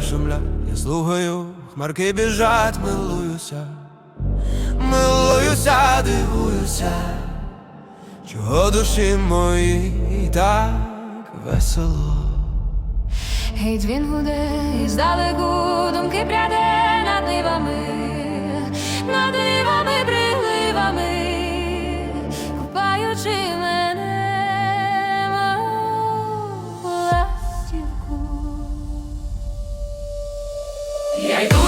шумлять, я слухаю, хмарки біжать, милуюся, милуюся, дивуюся, чого душі моїй так весело. Геть він гуде, і здалеку думки пряде Yeah,